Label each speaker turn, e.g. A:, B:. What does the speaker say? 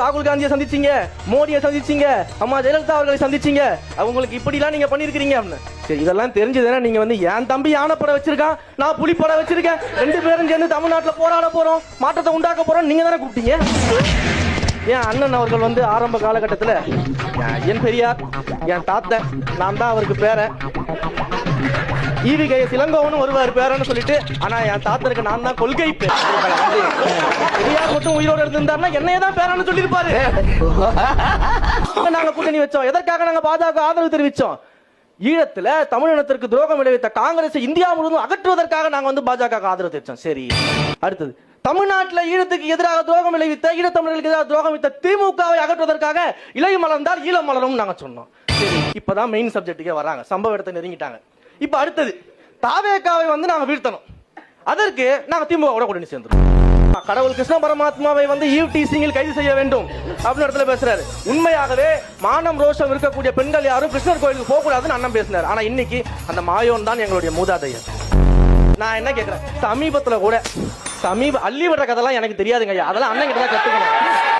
A: ராகுல் காந்தியை சந்திச்சீங்க மோடியை சந்திச்சீங்க அம்மா ஜெயலலிதா அவர்களை சந்திச்சீங்க. அவங்களுக்கு இப்படிலாம் நீங்க பண்ணிருக்கீங்க அப்படின்னு. சரி இதெல்லாம் தெரிஞ்சதுன்னா நீங்க வந்து என் தம்பி யானைப்பட வச்சிருக்கான் நான் புலிப்பட வச்சிருக்கேன். ரெண்டு பேரும் சேர்ந்து தமிழ்நாட்டில் போராட போறோம் மாற்றத்தை உண்டாக்க போறோம் நீங்க தானே கூப்பிட்டீங்க? என் அண்ணன் அவர்கள் வந்து ஆரம்ப காலகட்டத்தில் என் பெரியார் என் தாத்தன் நான் தான் அவருக்கு பேரன். ஈவி கே இளங்கோவனும் வருவார் பேரன்னு சொல்லிட்டு ஆனா என் தாத்தனுக்கு நான் தான் கொள்கை பேர் பெரியார் மட்டும் உயிரோடு இருந்திருந்தாருன்னா என்னைய தான் பேரன்னு சொல்லியிருப்பாரு. நாங்க கூட்டணி வச்சோம். எதற்காக நாங்க பாஜக ஆதரவு தெரிவிச்சோம்? ஈழத்துல தமிழினத்திற்கு துரோகம் விளைவித்த காங்கிரஸ் இந்தியா முழுவதும் அகற்றுவதற்காக நாங்க வந்து பாஜக ஆதரவு தெரிவிச்சோம். சரி. அடுத்தது தமிழ்நாட்டுல ஈழத்துக்கு எதிராக துரோகம் விளைவித்த ஈழத்தமிழர்களுக்கு எதிராக துரோகம் வித்த திமுகவை அகற்றுவதற்காக இலை மலர்ந்தால் ஈழம் மலரும் நாங்க சொன்னோம். சரி. இப்பதான் மெயின் சப்ஜெக்ட்டுக்கே வராங்க. சம்பவ இடத்தை நெருங்கிட்டாங்க. இப்ப அடுத்தது தாவேக்காவை வந்து நாங்க வீழ்த்தணும். அதற்கு நாங்க திமுக கூட்டணி சேர்ந்துருவோம் கடவுள் கிருஷ்ண பரமாத்மாவை வந்து ஈவ் டீசிங்கில் கைது செய்ய வேண்டும் அப்படின்னு இடத்துல பேசுறாரு. உண்மையாகவே மானம் ரோஷம் இருக்கக்கூடிய பெண்கள் யாரும் கிருஷ்ணர் கோயிலுக்கு போக கூடாதுன்னு அண்ணன் பேசினார். ஆனா இன்னைக்கு அந்த மாயோன் தான் எங்களுடைய மூதாதையர். நான் என்ன கேட்கிறேன் சமீபத்துல கூட சமீப அள்ளி விடுற கதைலாம் எனக்கு தெரியாதுங்க ஐயா. அதெல்லாம் அண்ணன் கிட்ட தான் கத்துக்கணும்.